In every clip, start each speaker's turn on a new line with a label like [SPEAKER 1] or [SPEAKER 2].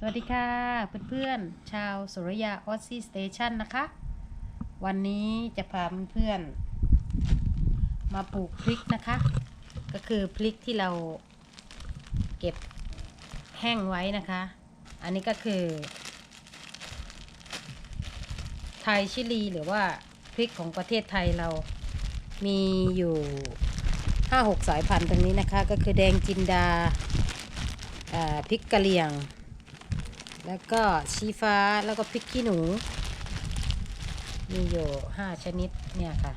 [SPEAKER 1] สวัสดีค่ะเพื่อนๆชาวสุริยาออสซี่สเตชันนะคะ วันนี้จะพาเพื่อนๆมาปลูกพริกนะคะ ก็คือพริกที่เราเก็บแห้งไว้นะคะ อันนี้ก็คือ ไทยชิลีหรือว่าพริกของประเทศไทยเรามีอยู่5-6สายพันธุ์ตรงนี้นะคะ ก็คือแดงจินดาอ่าพริกกะเหรี่ยง แล้วก็ชีฟ้าแล้วก็พริกขี้หนู มีอยู่ห้าชนิดเนี่ยค่ะ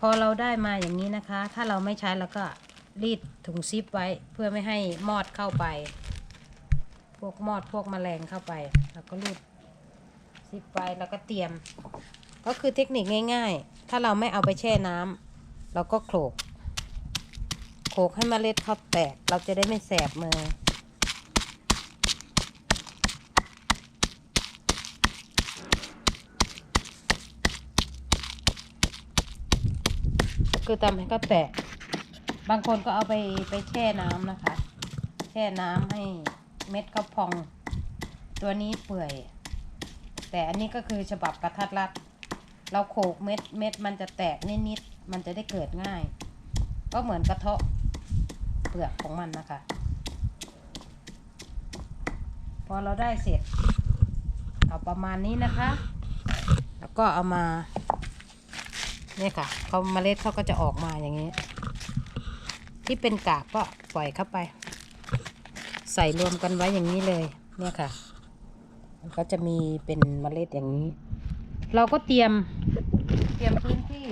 [SPEAKER 1] พอเราได้มาอย่างนี้นะคะ ถ้าเราไม่ใช้เราก็รีดถุงซิปไว้เพื่อไม่ให้มอดเข้าไป พวกมอดพวกแมลงเข้าไป แล้วก็รีดซิปไว้แล้วก็เตรียม ก็คือเทคนิคง่าย ๆ ถ้าเราไม่เอาไปแช่น้ำเราก็โขลกโขลกให้เมล็ดเขาแตก เราจะได้ไม่แสบมือ คือทำให้เขาแตก บางคนก็เอาไปไปแช่น้ำนะคะ แช่น้ำให้เม็ดเขาพอง ตัวนี้เปื่อย แต่อันนี้ก็คือฉบับกระทัดรัด เราโขกเม็ดเม็ดมันจะแตกนิดๆมันจะได้เกิดง่าย ก็เหมือนกระเทาะเปลือกของมันนะคะ พอเราได้เสร็จ เอาประมาณนี้นะคะ แล้วก็เอามา นี่ยค่ะเขาเมล็ดเขาก็จะออกมาอย่างนี้ ที่เป็นกากก็ปล่อยเข้าไป ใส่รวมกันไว้อย่างนี้เลยเนี่ยค่ะมันก็จะมีเป็นเมล็ดอย่างนี้ เราก็เตรียมเตรียมพื้นที่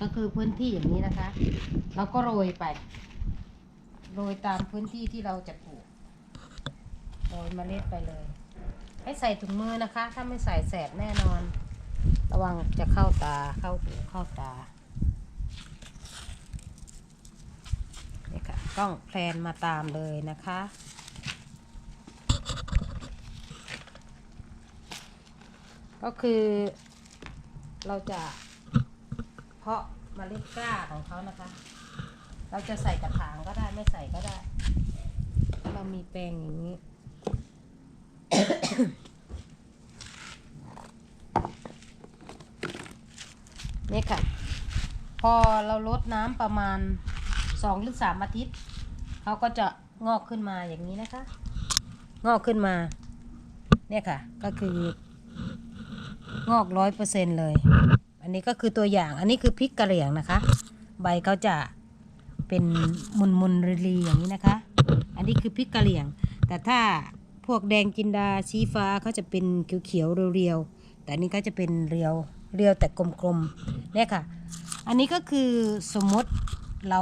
[SPEAKER 1] ก็คือพื้นที่อย่างนี้นะคะ เราก็โรยไปโรยตามพื้นที่ที่เราจะปลูกโรยเมล็ดไปเลย ให้ใส่ถุงมือนะคะ ถ้าไม่ใส่แสบแน่นอน ระวังจะเข้าตาเข้าหูเข้าตาเนี่ค่ะต้องแพลนมาตามเลยนะคะก็คือเราจะเพาะเมล็ดกล้าของเขานะคะ เราจะใส่กระถางก็ได้ไม่ใส่ก็ได้ เรามีแปลงอย่างนี้ นี่ค่ะ พอเราลดน้ำประมาณสองหรือสามอาทิตย์เขาก็จะงอกขึ้นมาอย่างนี้นะคะ งอกขึ้นมา เนี่ยค่ะ ก็คืองอกร้อยเปอร์เซ็นเลย อันนี้ก็คือตัวอย่าง อันนี้คือพริกกระเหรี่ยงนะคะ ใบเขาจะเป็นมุนมุนๆรีอย่างนี้นะคะ อันนี้คือพริกกระเหรี่ยง แต่ถ้าพวกแดงจินดาชี้ฟ้าเขาจะเป็นเขียวๆเรียวๆ แต่อันนี้ก็จะเป็นเรียว เรียวแต่กลมๆเนี่ยค่ะ อันนี้ก็คือสมมติเรา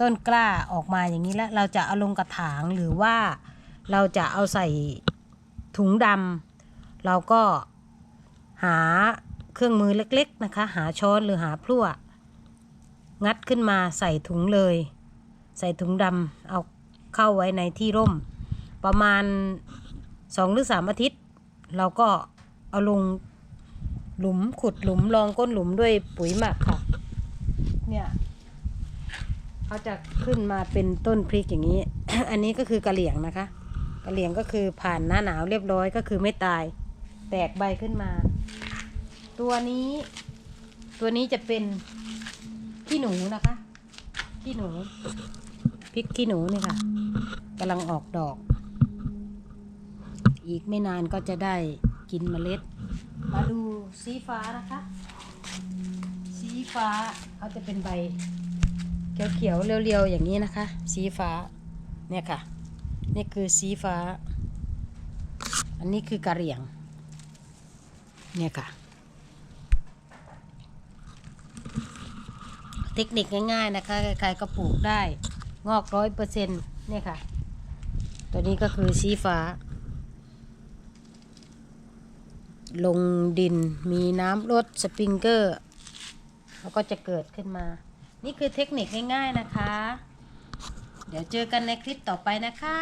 [SPEAKER 1] ต้นกล้าออกมาอย่างนี้แล้ว เราจะเอาลงกระถางหรือว่าเราจะเอาใส่ถุงดำเราก็หาเครื่องมือเล็กๆนะคะ หาช้อนหรือหาพลั่วงัดขึ้นมาใส่ถุงเลย ใส่ถุงดำเอาเข้าไว้ในที่ร่ม ประมาณสองหรือสามอาทิตย์ เราก็เอาลง หลุมขุดหลุมรองก้นหลุมด้วยปุ๋ยหมักค่ะ เนี่ยเขาจะขึ้นมาเป็นต้นพริกอย่างนี้ อันนี้ก็คือกระเหลี่ยงนะคะกระเหลี่ยงก็คือผ่านหน้าหนาวเรียบร้อยก็คือไม่ตาย แตกใบขึ้นมา ตัวนี้ ตัวนี้จะเป็นขี้หนูนะคะขี้หนูพริกขี้หนูนี่ค่ะกำลังออกดอก อีกไม่นานก็จะได้กินเมล็ด มาดูสีฟ้านะคะ สีฟ้าเขาจะเป็นใบเขียวๆเรียวๆอย่างนี้นะคะ สีฟ้าเนี่ยค่ะนี่คือสีฟ้า อันนี้คือกระเหรี่ยง เนี่ยค่ะ เทคนิคง่ายๆนะคะใครๆก็ปลูกได้ งอกร้อยเปอร์เซ็นต์เนี่ยค่ะ ตัวนี้ก็คือสีฟ้า ลงดิน มีน้ำรดสปริงเกอร์แล้วก็จะเกิดขึ้นมา นี่คือเทคนิคง่ายๆนะคะ เดี๋ยวเจอกันในคลิปต่อไปนะคะ